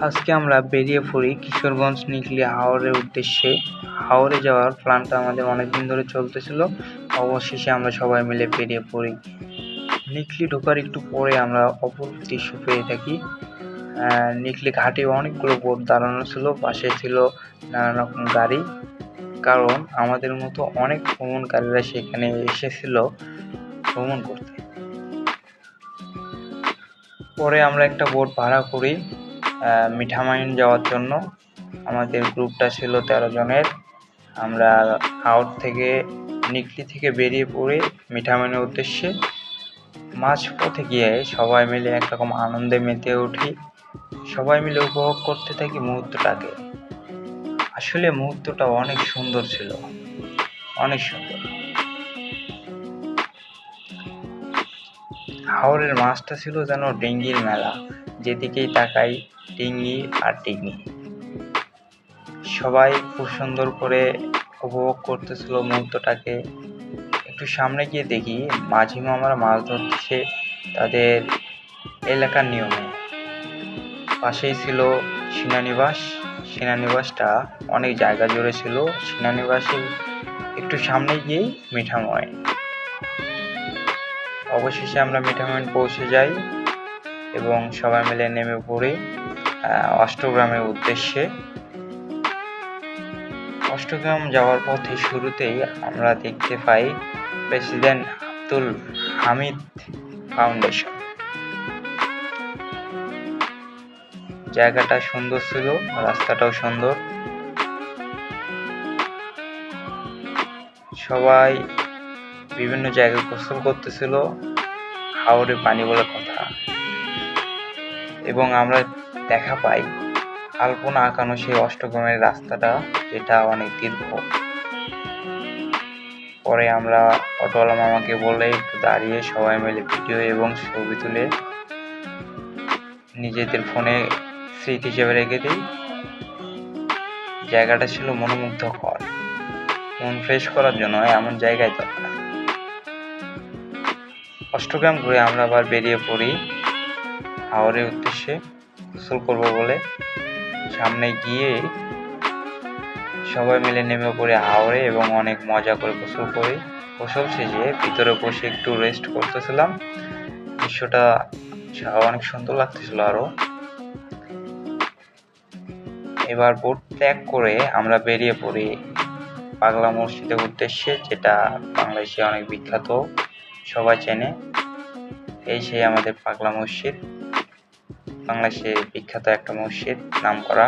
আজকে আমরা বেরিয়ে পড়ি কিশোরগঞ্জ নিকলি হাওরের উদ্দেশ্যে। হাওরে যাওয়ার প্ল্যানটা আমাদের অনেক দিন ধরে চলতেছিল। অবশেষে আমরা সবাই মিলে বেরিয়ে পড়ি। নিকলি ঢোকার একটু পরে আমরা অপূর্ব দৃশ্য পেয়ে থাকি। নিকলি ঘাটে অনেকগুলো বোট দাঁড়ানো ছিল, পাশে ছিল নানা রকম গাড়ি। কারণ আমাদের মতো অনেক ভ্রমণকারীরা সেখানে এসেছিল ভ্রমণ করতে। পরে আমরা একটা বোট ভাড়া করি। মিঠামাইন যাওয়ার জন্য। আমাদের গ্রুপটা ছিল তেরো জনের। আমরা আউট থেকে নিকলি থেকে বেরিয়ে পড়ে মিঠামাইনের উদ্দেশ্যে মাঝপথে গিয়ে সবাই মিলে একরকম আনন্দে মেতে উঠি। সবাই মিলে উপভোগ করতে থাকি মুহূর্তটাকে। আসলে মুহূর্তটা অনেক সুন্দর ছিল। অনেক সুন্দর। হাওরের মাছটা ছিল যেন ডেঙ্গির মেলা। যেদিকেই তাকাই ডিঙ্গি আর ডিঙ্গি সবাই খুব সুন্দর করে উপভোগ করতেছিল মুহূর্তটাকে। একটু সামনে গিয়ে দেখি মাঝি মামারা মাছ ধরতেছে তাদের এলাকার নিয়মে। পাশেই ছিল সেনানিবাস। সেনানিবাসটা অনেক জায়গা জুড়ে ছিল। সেনানিবাসের একটু সামনে গিয়েই মিঠাময়। অবশেষে আমরা মিঠামইন পৌঁছে যাই এবং সবাই মিলে নেমে পড়ি। অষ্টগ্রামের উদ্দেশ্যে। অষ্টগ্রাম যাওয়ার পথে শুরুতেই আমরা দেখতে পাই প্রেসিডেন্ট আব্দুল হামিদ ফাউন্ডেশন। জায়গাটা সুন্দর ছিল, রাস্তাটাও সুন্দর। সবাই বিভিন্ন জায়গায় গোসল করতেছিল। হাওড়ে পানি বলে কথা। এবং আমরা দেখা পাই। আলপনা আঁকানো সেই অষ্টগ্রামের রাস্তাটা, যেটা অনেক দীর্ঘ। পরে আমরা অটোওয়ালা মামাকে বলে একটু দাঁড়িয়ে সবাই মিলে ভিডিও এবং ছবি তুলে নিজেদের ফোনে স্মৃতি হিসেবে রেখে দিই। জায়গাটা ছিল মনোমুগ্ধকর। মন ফ্রেশ করার জন্য এমন জায়গায় দরকার। অষ্টগ্রাম ঘুরে আমরা আবার বেরিয়ে পড়ি। হাওড়ের উদ্দেশ্যে গোসল করব বলে সামনে গিয়ে সবাই মিলে নেমে পড়ে হাওড়ে এবং অনেক মজা করে গোসল করি গোসল শেষে ভিতরে বসে একটু রেস্ট করতেছিলাম। দৃশ্যটা অনেক সুন্দর লাগতেছিল আরও এবার বোট ত্যাগ করে আমরা বেরিয়ে পড়ি পাগলা মসজিদের উদ্দেশ্যে, যেটা বাংলাদেশে অনেক বিখ্যাত, সবাই চেনে। এই সেই আমাদের পাগলা মসজিদ। বাংলাদেশে বিখ্যাত একটা মসজিদ নাম করা